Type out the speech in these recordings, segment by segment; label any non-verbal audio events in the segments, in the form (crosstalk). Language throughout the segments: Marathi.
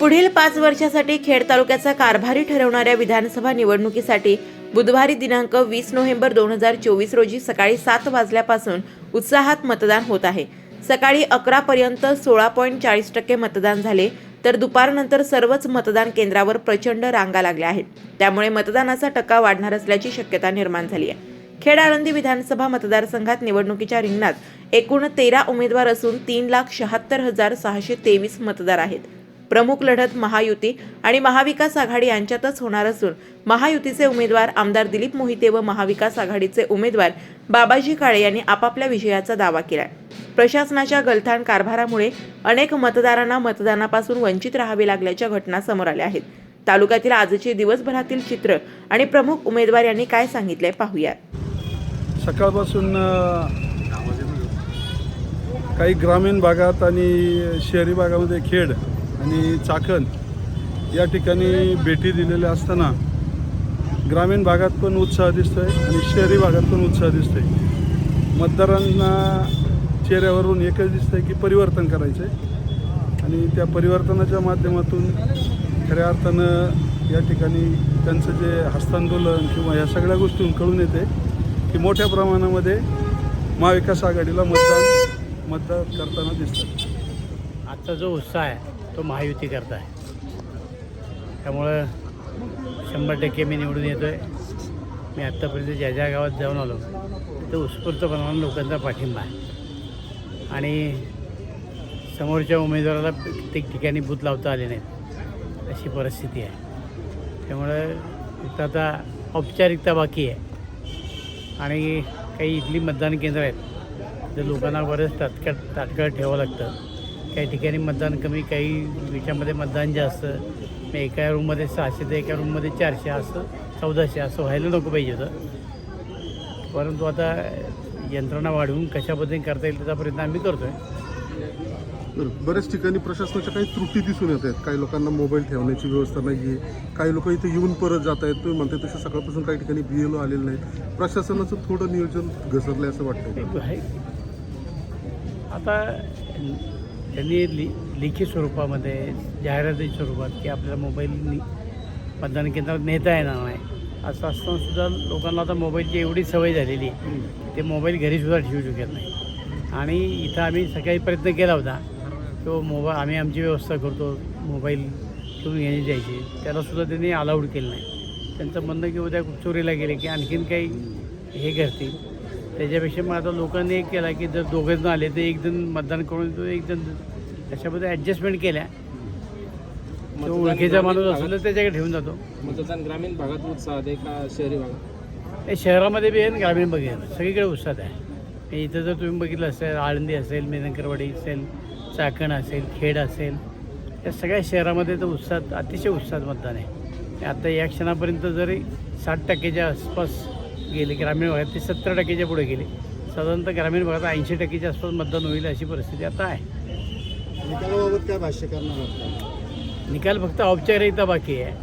पुढील पाच वर्षासाठी खेड तालुक्याचा कारभारी ठरवणाऱ्या विधानसभा निवडणुकीसाठी बुधवारी दिनांक वीस नोव्हेंबर दोन हजार चोवीस रोजी सकाळी सात वाजल्यापासून उत्साहात मतदान होत आहे. सकाळी अकरा पर्यंत सोळा पॉईंट चाळीस टक्के मतदान झाले तर दुपारनंतर सर्वच मतदान केंद्रावर प्रचंड रांगा लागल्या आहेत. त्यामुळे मतदानाचा टक्का वाढणार असल्याची शक्यता निर्माण झाली आहे. खेड आळंदी विधानसभा मतदारसंघात निवडणुकीच्या रिंगणात एकूण तेरा उमेदवार असून तीन लाख शहात्तर हजार सहाशे तेवीस मतदार आहेत. प्रमुख लढत महायुती आणि महाविकास आघाडी यांच्यातच होणार असून महायुतीचे उमेदवार आमदार दिलीप मोहिते व महाविकास आघाडीचे उमेदवार बाबाजी काळे यांनी आपापल्या विजयाचा दावा केलाय. प्रशासनाच्या गलथान कारभारामुळे अनेक मतदारांना मतदानापासून वंचित राहावे लागल्याच्या घटना समोर आल्या आहेत. तालुक्यातील आजचे दिवसभरातील चित्र आणि प्रमुख उमेदवार यांनी काय सांगितले पाहूया सकाळपासून काही ग्रामीण भागात आणि शहरी भागामध्ये खेड आणि चाकण या ठिकाणी भेटी दिलेल्या असताना ग्रामीण भागात पण उत्साह दिसतो आहे आणि शहरी भागात पण उत्साह दिसतोय. मतदारांना चेहऱ्यावरून एकच दिसतं आहे की परिवर्तन करायचं आहे आणि त्या परिवर्तनाच्या माध्यमातून खऱ्या अर्थानं या ठिकाणी त्यांचं जे हस्तांदोलन किंवा ह्या सगळ्या गोष्टी कळून येते की मोठ्या प्रमाणामध्ये महाविकास आघाडीला मतदान मतदान करताना दिसतात आजचा जो उत्साह आहे तो महायुती करता आहे त्यामुळं शंभर टक्के मी निवडून येतो आहे मी आत्तापर्यंत ज्या ज्या गावात जाऊन आलो तिथं उत्स्फूर्त लोकांचा पाठिंबा आहे. आणि समोरच्या उमेदवाराला प्रत्येक ठिकाणी बूथ लावता आले नाहीत अशी परिस्थिती आहे. त्यामुळं इथं आता औपचारिकता बाकी आहे. आणि काही इथली मतदान केंद्र आहेत तर लोकांना बरंच तात्काळ तात्काळ ठेवावं लागतं. काही ठिकाणी मतदान कमी काही विषयामध्ये मतदान जास्त. मग एका रूममध्ये सहाशे तर एका रूममध्ये चारशे असं चौदाशे असं व्हायला नको पाहिजे होतं. परंतु आता यंत्रणा वाढवून कशा पद्धतीने करता येईल त्याचा प्रयत्न आम्ही करतो आहे. बऱ्याच ठिकाणी प्रशासनाच्या काही त्रुटी दिसून येत आहेत. काही लोकांना मोबाईल ठेवण्याची व्यवस्था नाही आहे काही लोक इथे येऊन परत जात आहेत. तुम्ही म्हणताय तसं सकाळपासून काही ठिकाणी बी एल ओ आलेलं नाहीत. प्रशासनाचं थोडं नियोजन घसरलं असं वाटतं आहे. आता त्यांनी लि लिखित स्वरूपामध्ये जाहिराती स्वरूपात की आपल्याला मोबाईल नि- मतदान केंद्रात नेता येणार नाही. असं असताना सुद्धा लोकांना आता मोबाईलची एवढी सवय झालेली आहे ते मोबाईल घरीसुद्धा ठेवू शकत नाही. आणि इथं आम्ही सकाळी प्रयत्न केला होता तो मोबाईल आम्ही आमची व्यवस्था करतो मोबाईल ठेवून घेण्याची जायची. त्यालासुद्धा त्यांनी अलाउड केलं नाही. त्यांचं म्हणणं की उद्या चोरीला गेले की आणखीन काही हे करतील. त्याच्यापेक्षा मग आता लोकांनी एक केला की जर दोघं जण आले तर एक जण मतदान करून येतो एक जण अशामध्ये ॲडजस्टमेंट केल्या. तो ओळखीचा माणूस असेल तर त्याच्याकडे ठेवून जातो. मतदान ग्रामीण भागात उत्साहात आहे का शहरी भागात? हे शहरामध्ये बी आहे आणि ग्रामीण बघेल सगळीकडे उत्साहात आहे. इथं जर तुम्ही बघितलं असेल आळंदी असेल मेनकरवाडी असेल चाकण असेल खेड असेल या सगळ्या शहरामध्ये तर उत्साहात अतिशय उत्साहात मतदान आहे. आता या क्षणापर्यंत जरी साठ टक्क्याच्या आसपास गेले ग्रामीण भागात ते सत्तर टक्क्याच्या पुढे गेले. साधारणतः ग्रामीण भागात ऐंशी टक्क्याच्या आसपास मतदान होईल अशी परिस्थिती आता आहे. निकालाबाबत काय भाष्य करणार निकाल फक्त औपचारिकता बाकी आहे.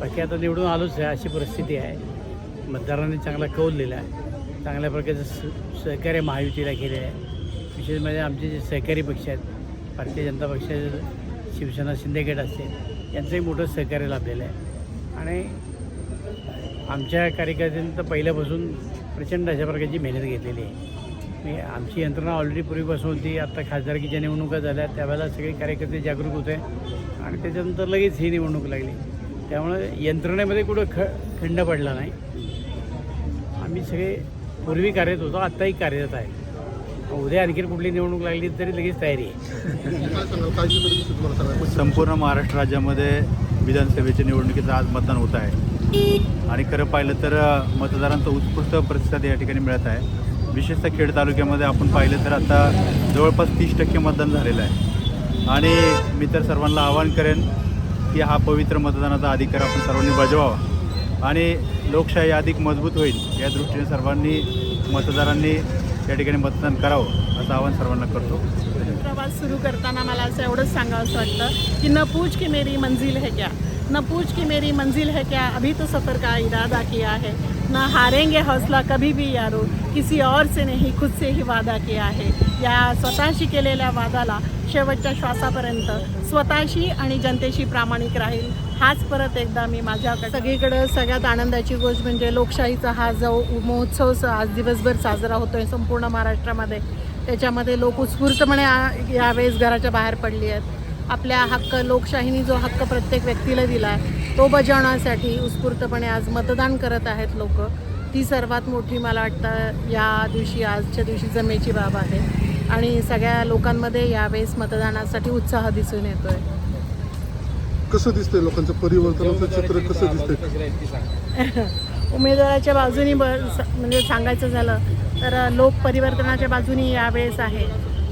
बाकी आता निवडून आलोच आहे अशी परिस्थिती आहे. मतदारांनी चांगला कौल दिला आहे. चांगल्या प्रकारचं स सहकार्य महायुतीला केलेलं आहे. विशेष म्हणजे आमचे जे सहकारी पक्ष आहेत भारतीय जनता पक्षाचे शिवसेना शिंदेगड असेल यांचंही मोठं सहकार्य लाभलेलं आहे. आणि आमच्या कार्यकर्त्यांनी तर पहिल्यापासून प्रचंड अशा प्रकारची मेहनत घेतलेली आहे. मी आमची यंत्रणा ऑलरेडी पूर्वीपासून होती. आता खासदारकीच्या निवडणुका झाल्या. त्यावेळेला सगळे कार्यकर्ते जागरूक होते. आणि त्याच्यानंतर लगेच ही निवडणूक लागली. त्यामुळे यंत्रणेमध्ये कुठं ख खंड पडला नाही. आम्ही सगळे पूर्वी कार्यरत होतो. आत्ताही कार्यरत आहे. उद्या आणखीन कुठली निवडणूक लागली तरी लगेच तयारी आहे. संपूर्ण महाराष्ट्र राज्यामध्ये विधानसभेच्या निवडणुकीचं आज मतदान होत आहे. आणि खरं पाहिलं तर मतदारांचा उत्कृष्ट प्रतिसाद या ठिकाणी मिळत आहे. विशेषतः खेड तालुक्यामध्ये आपण पाहिलं तर आता जवळपास तीस टक्के मतदान झालेलं आहे. आणि मी तर सर्वांना आवाहन करेन की हा पवित्र मतदानाचा अधिकार आपण सर्वांनी बजावावा. आणि लोकशाही अधिक मजबूत होईल या दृष्टीने सर्वांनी मतदारांनी या ठिकाणी मतदान करावं असं आवाहन सर्वांना करतो. प्रवास सुरू करताना मला असं एवढंच सांगावंसं वाटतं की न पूछ की मेरी मंजिल है क्या? न पूछ कि मेरी मंजिल है क्या? अभी तो सफ़र का इरादा किया है। ना हारेंगे हौसला कभी भी यारो। किसी और से नहीं खुद से ही वादा किया आहे या स्वतःशी केलेल्या वादाला शेवटच्या श्वासापर्यंत स्वतःशी आणि जनतेशी प्रामाणिक राहील हाच परत एकदा मी माझ्या सगळीकडं सगळ्यात आनंदाची गोष्ट म्हणजे लोकशाहीचा हा जो महोत्सव आज दिवसभर साजरा होतोय संपूर्ण महाराष्ट्रामध्ये. त्याच्यामध्ये लोक उत्स्फूर्तपणे यावेळेस घराच्या बाहेर पडली आहेत. आपल्या हक्क लोकशाहीने जो हक्क प्रत्येक व्यक्तीला दिला आहे तो बजावण्यासाठी उत्स्फूर्तपणे आज मतदान करत आहेत लोक. ती सर्वात मोठी मला वाटतं या दिवशी आजच्या दिवशी जमेची बाब आहे. आणि सगळ्या लोकांमध्ये यावेळेस मतदानासाठी उत्साह दिसून येतोय. कसं दिसतंय लोकांचं परिवर्तनाचं चित्र कसं दिसतंय? (laughs) उमेदवाराच्या बाजूनी ब म्हणजे सांगायचं झालं तर लोक परिवर्तनाच्या बाजूनी यावेळेस आहे.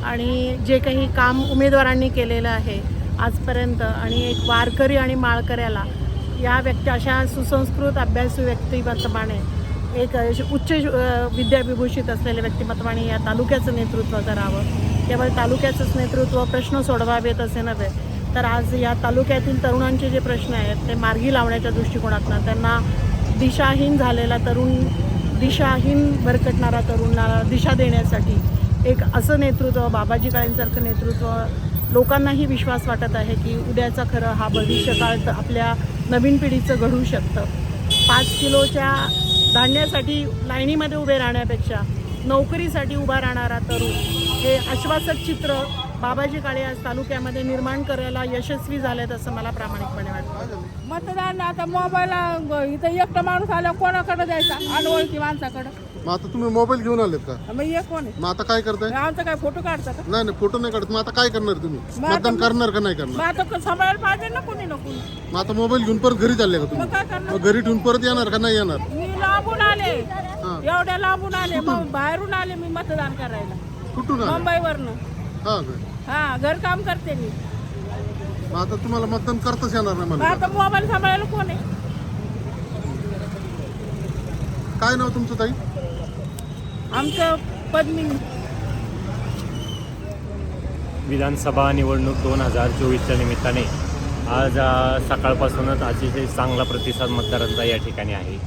आणि जे काही काम उमेदवारांनी केलेलं आहे आजपर्यंत आणि एक वारकरी आणि माळकऱ्याला या व्यक्ती अशा सुसंस्कृत अभ्यासू व्यक्तिमत्वाने एक उच्च विद्याविभूषित असलेल्या व्यक्तिमत्वाने या तालुक्याचं नेतृत्व करावं. केवळ तालुक्याचंच नेतृत्व प्रश्न सोडवावेत असे नव्हे तर आज या तालुक्यातील तरुणांचे जे प्रश्न आहेत ते मार्गी लावण्याच्या दृष्टिकोनातनं त्यांना दिशाहीन झालेला तरुण दिशाहीन भरकटणारा तरुणाला दिशा देण्यासाठी एक असं नेतृत्व बाबाजी काळेंसारखं नेतृत्व लोकांनाही विश्वास वाटत आहे की उद्याचा खरं हा भविष्यकाळ आपल्या नवीन पिढीचं घडू शकतं. पाच किलोच्या धान्यासाठी लाईनीमध्ये उभे राहण्यापेक्षा नोकरीसाठी उभा राहणारा तरुण हे आश्वासक चित्र बाबाजी काळे आज तालुक्यामध्ये निर्माण करायला यशस्वी झालेत असं मला प्रामाणिकपणे वाटतं. मतदान आता मोबाईल इथं एकटा माणूस आला कोणाकडे द्यायचा? अनोळखी माणसाकडं. मग आता तुम्ही मोबाईल घेऊन आलेत का? मग एक कोण आहे? मग आता काय करताय? आमचा काय फोटो काढता का? नाही नाही फोटो नाही काढत. मग आता काय करणार तुम्ही? मग आता- मतदान करणार का नाही मग करणार आता क- सांभाळायला पाहिजे ना कोणी ना कोणी? मग आता मोबाईल घेऊन परत घरी चालले का मग तुम्ही काय करणार? मग घरी ठेवून परत येणार का नाही येणार? मी लांबून आले. एवढ्या लांबून आले. मग बाहेरून आले मी मतदान करायला. कुठून आले? मुंबईवरनं. हा काय हा घर काम करते मी. मग आता तुम्हाला मतदान करताच येणार नाही मग मला आता मोबाईल सांभाळायला कोण आहे? काय नाव तुमचं ताई? आमचं पद्मिनी. विधानसभा निवडणूक दोन हजार चोवीसच्या निमित्ताने आज सकाळपासूनच अतिशय चांगला प्रतिसाद मतदारांचा या ठिकाणी आहे.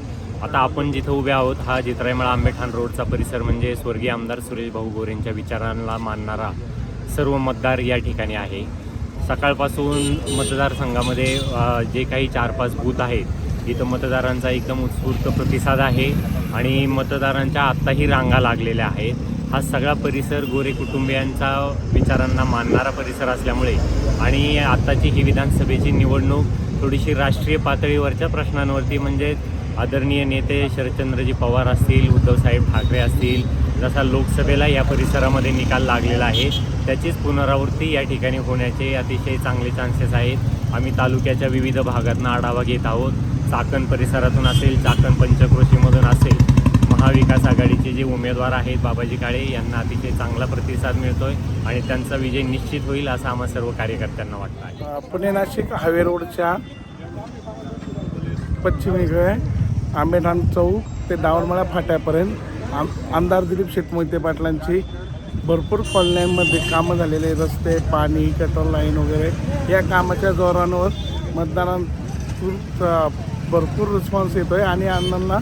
आता आपण जिथं उभे आहोत हा जित्रायमळा आंबेठाण रोडचा परिसर म्हणजे स्वर्गीय आमदार सुरेश भाऊ गोरेंच्या विचारांना मानणारा सर्व मतदार या ठिकाणी आहे. सकाळपासून मतदारसंघामध्ये जे काही चार पाच बूथ आहेत इथं मतदारांचा एकदम उत्स्फूर्त प्रतिसाद आहे आणि मतदारांच्या आत्ताही रांगा लागलेल्या आहेत. हा सगळा परिसर गोरे कुटुंबियांचा विचारांना मानणारा परिसर असल्यामुळे आणि आत्ताची ही विधानसभेची निवडणूक थोडीशी राष्ट्रीय पातळीवरच्या प्रश्नांवरती म्हणजे आदरणीय नेते शरदचंद्रजी पवार असतील उद्धवसाहेब ठाकरे असतील जसा लोकसभेला या परिसरामध्ये निकाल लागलेला आहे त्याचीच पुनरावृत्ती या ठिकाणी होण्याचे अतिशय चांगले चान्सेस आहेत. आम्ही तालुक्याच्या विविध भागातनं आढावा घेत आहोत. चाकण परिसरातून असेल चाकण पंचक्रोशीमधून असेल महाविकास आघाडीचे जे उमेदवार आहेत बाबाजी काळे यांना अतिशय चांगला प्रतिसाद मिळतोय आणि त्यांचा विजय निश्चित होईल असं आम्हा सर्व कार्यकर्त्यांना वाटतं आहे. पुणे नाशिक हायवे रोडच्या पश्चिमेकडे आंबेठाण चौक ते दावणमाळा फाट्यापर्यंत आम आमदार दिलीप शेटमोहिते पाटलांची भरपूर कॉलन्यांमध्ये कामं झालेले रस्ते पाणी कटर लाईन वगैरे या कामाच्या जोरांवर मतदारांतून भरपूर रिस्पॉन्स येतो आहे आणि अण्णांना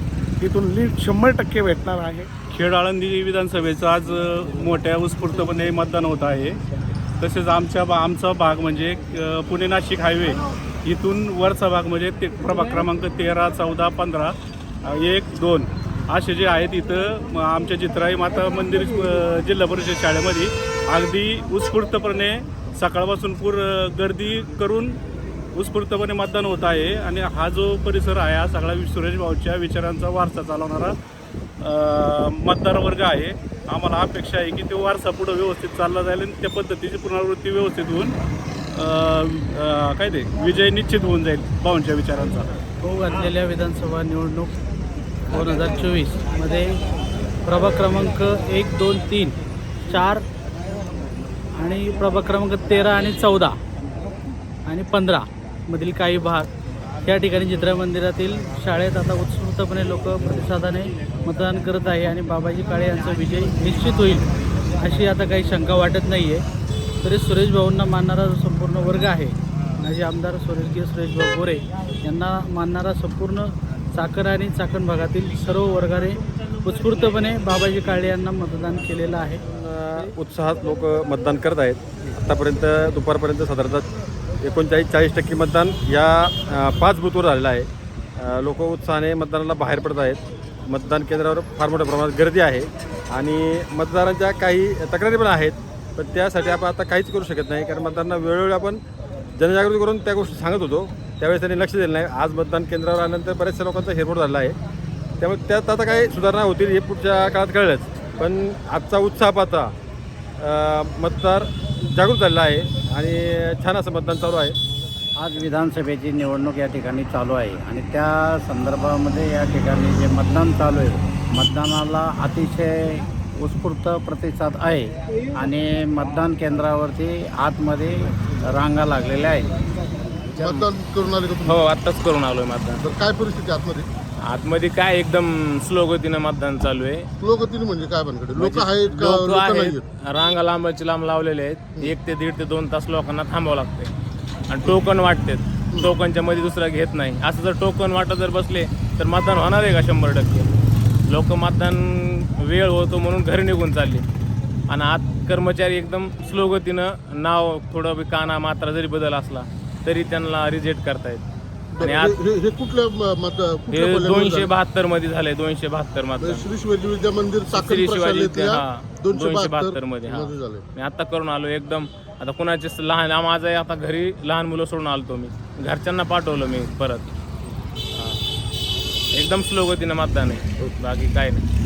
इथून लीड शंभर टक्के भेटणार आहे. खेड आळंदी विधानसभेचं आज मोठ्या उत्स्फूर्तपणे मतदान होत आहे. तसेच आमच्या बा आमचा भाग म्हणजे पुणे नाशिक हायवे इथून वरचा भाग म्हणजे ते प्रभाग क्रमांक तेरा चौदा पंधरा एक दोन असे जे आहेत इथं आमच्या चित्राई माता मंदिर जिल्हा परिषद शाळेमध्ये अगदी उत्स्फूर्तपणे सकाळपासून पूर गर्दी करून उत्स्फूर्तपणे मतदान होत आहे आणि हा जो परिसर आहे हा सगळा सुरेश भाऊच्या विचारांचा वारसा चालवणारा मतदार वर्ग आहे. आम्हाला अपेक्षा आहे की तो वारसा पुढं व्यवस्थित चालला जाईल आणि त्या पद्धतीची पुनरावृत्ती व्यवस्थित होऊन काय ते विजय निश्चित होऊन जाईल भाऊंच्या विचारांचा. होऊ घातलेल्या विधानसभा निवडणूक दोन हजार चोवीसमध्ये प्रभाग क्रमांक एक दोन तीन चार आणि प्रभाग क्रमांक तेरा आणि चौदा आणि पंधरा. मधील काही भाग या ठिकाणी चित्रा मंदिरातील शाळेत आता उत्स्फूर्तपणे लोक प्रतिसादाने मतदान करत आहे आणि बाबाजी काळे यांचा विजय निश्चित होईल अशी आता काही शंका वाटत नाही आहे तरी सुरेश भाऊंना मानणारा जो संपूर्ण वर्ग आहे माझे आमदार स्वर्गीय सुरेश भाऊ गोरे यांना मानणारा संपूर्ण चाकण आणि चाकण भागातील सर्व वर्गाने उत्स्फूर्तपणे बाबाजी काळे यांना मतदान केलेलं आहे. उत्साहात लोक मतदान करत आहेत. आतापर्यंत दुपारपर्यंत साधारणतः एकोणचाळीस चाळीस टक्के मतदान या पाच बूथवर झालेलं आहे. लोक उत्साहाने मतदानाला बाहेर पडत आहेत. मतदान केंद्रावर फार मोठ्या प्रमाणात गर्दी आहे. आणि मतदारांच्या काही तक्रारी पण आहेत पण त्यासाठी आपण आता काहीच करू शकत नाही. कारण मतदारांना वेळोवेळी आपण जनजागृती करून त्या गोष्टी सांगत होतो. त्यावेळेस त्यांनी लक्ष दिलं नाही. आज मतदान केंद्रावर आल्यानंतर बऱ्याचशा लोकांचा हेरमोड झाला आहे. त्यामुळे त्यात आता काही सुधारणा होतील हे पुढच्या काळात कळलंच. पण आजचा उत्साह पाहता मतदार जागृत झालेला आहे. आणि छान असं मतदान चालू आहे. आज विधानसभेची निवडणूक या ठिकाणी चालू आहे आणि त्या संदर्भामध्ये या ठिकाणी जे मतदान चालू आहे मतदानाला अतिशय उत्स्फूर्त प्रतिसाद आहे आणि मतदान केंद्रावरती आतमध्ये रांगा लागलेल्या आहेत. मतदान करून आले का तुम्ही? हो आत्ताच करून आलोय मतदान. तर काय परिस्थिती आहे आतमध्ये? आतमध्ये काय एकदम स्लो गतीनं मतदान चालू आहे. लोकगतीने म्हणजे काय बनकडे लोक म्हणजे आहेत का? लोक लोक रांगा लांबाची लांब लावलेले आहेत. एक ते दीड ते दोन तास लोकांना थांबावं लागते आणि टोकन वाटतात. टोकनच्या मध्ये दुसरा घेत नाही. असं जर टोकन वाटत जर बसले तर मतदान होणार आहे का शंभर टक्के? लोक मतदान वेळ होतो म्हणून घरी निघून चालले. आणि आत कर्मचारी एकदम स्लो गतीनं नाव थोडं बी काना मात्रा जरी बदल असला तरी त्यांना रिजेक्ट करतायत. आणि आत हे हे कुठल्या म- मत कुठल्या हे दोनशे झालं? बहात्तरमध्ये झालंय दोनशे बहात्तर मतदान श्री शिवाजी विद्या मंदिर श्री शिवाजी प्रशालेतल्या हा, दोनशे बहात्तरमध्ये हा. मध्ये झाले मी आता करून आलो एकदम आता कुणाचे लहान आ- माझं आता घरी लहान मुलं सोडून आलतो मी. घरच्यांना पाठवलं मी परत. हा. एकदम स्लो गतीनं मतदान आहे. बाकी काय नाही.